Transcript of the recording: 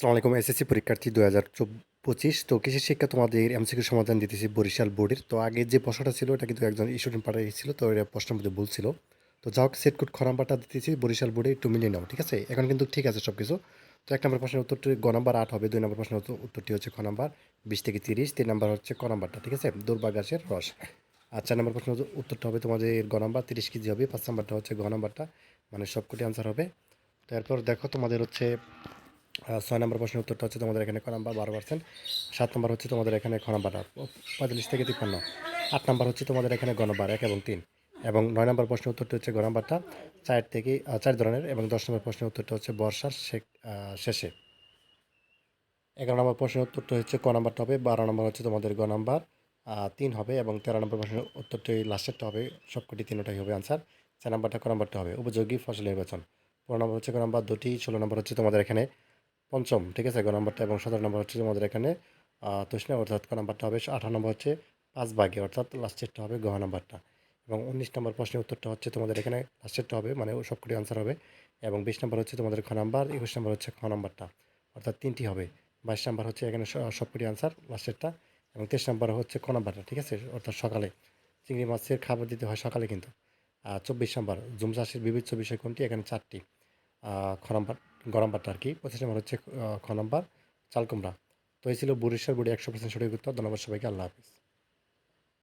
সালাম আলাইকুম, এসএসসি পরীক্ষার্থী দু হাজার পঁচিশ তো কৃষি শিক্ষা তোমাদের এমসিকিউ সমাধান দিতেছি বরিশাল বোর্ডের? তো আগে যে প্রশ্নটা ছিল, এটা কিন্তু একজন স্টুডেন্ট পাঠিয়েছিল তো এটা প্রশ্নের মধ্যে ভুল ছিল। তো হোক, সেট কোড খ নাম্বারটা দিতেছি, বরিশাল বোর্ডে একটু মিলিয়ে নাও, ঠিক আছে? এখন কিন্তু ঠিক আছে সব কিছু তো এক নম্বর প্রশ্নের উত্তরটি গ নাম্বার আট হবে, দুই নম্বর প্রশ্নের উত্তর- উত্তরটি হচ্ছে খ নাম্বার বিশ থেকে তিরিশ, তিন নাম্বার হচ্ছে ক নাম্বারটা, ঠিক আছে? দুর্বা গাছের রস। আর চার নম্বর প্রশ্নের উত্তরটা হবে তোমাদের গ নাম্বার তিরিশ কেজি হবে, পাঁচ নাম্বারটা হচ্ছে গ নাম্বারটা মানে সবকটি আনসার হবে। তারপর দেখো তোমাদের হচ্ছে ছয় নম্বর প্রশ্নের উত্তরটা হচ্ছে তোমাদের এখানে ক নাম্বার? বারো পার্সেন্ট। সাত নম্বর হচ্ছে তোমাদের এখানে খ নাম্বার? পঁয়তাল্লিশ থেকে তিপ্পান্ন। আট নম্বর হচ্ছে তোমাদের এখানে গ নাম্বার, এক এবং তিন। এবং নয় নম্বর প্রশ্নের উত্তরটি হচ্ছে গ নাম্বারটা। চার থেকে চার ধরনের এবং দশ নম্বর প্রশ্নের উত্তরটা হচ্ছে বর্ষার শেষ- এগারো নম্বর প্রশ্নের উত্তরটা হচ্ছে ক নাম্বারটা হবে? বারো নম্বর হচ্ছে তোমাদের গ নাম্বার তিন হবে এবং তেরো নম্বর প্রশ্নের উত্তরটি লাস্টেরটা হবে, সবকটি তিনটাই হবে আনসার চার নম্বরটা ক নাম্বারটা হবে? উপযোগী ফসল নির্বাচন। পনেরো নম্বর হচ্ছে ক নাম্বার, দুটি। ষোলো নম্বর হচ্ছে তোমাদের এখানে পঞ্চম, ঠিক আছে? গ নাম্বারটা এবং সতেরো নম্বর হচ্ছে তোমাদের এখানে তুষ্ণা অর্থাৎ ক নাম্বারটা হবে, আঠারো নম্বর হচ্ছে পাঁচ ভাগে, অর্থাৎ লাস্টেরটা হবে গ নাম্বারটা। এবং উনিশ নম্বর প্রশ্নের উত্তরটা হচ্ছে তোমাদের এখানে লাস্টেরটা হবে মানে সবকটি আনসার হবে। এবং বিশ নম্বর হচ্ছে তোমাদের খ নাম্বার, একুশ নম্বর হচ্ছে খ নাম্বারটা, অর্থাৎ তিনটি হবে। বাইশ নাম্বার হচ্ছে এখানে সবকটি আনসার লাস্টেরটা এবং তেইশ নাম্বার হচ্ছে ক নাম্বারটা, ঠিক আছে? অর্থাৎ সকালে। চিংড়ি মাছের খাবার দিতে হয় সকালে কিন্তু। চব্বিশ নাম্বার, জুম চাষের বিবিধ বিষয় কোনটি? এখানে চারটি। খ নাম্বার গরম পাতা আর কি। পঁচিশ নম্বর হচ্ছে খ নম্বর, চালকুমড়া। তো এই ছিল বরিশাল বুড়ি একশো পার্সেন্ট সঠিক উত্তর। ধন্যবাদ সবাইকে। আল্লাহ হাফিজ।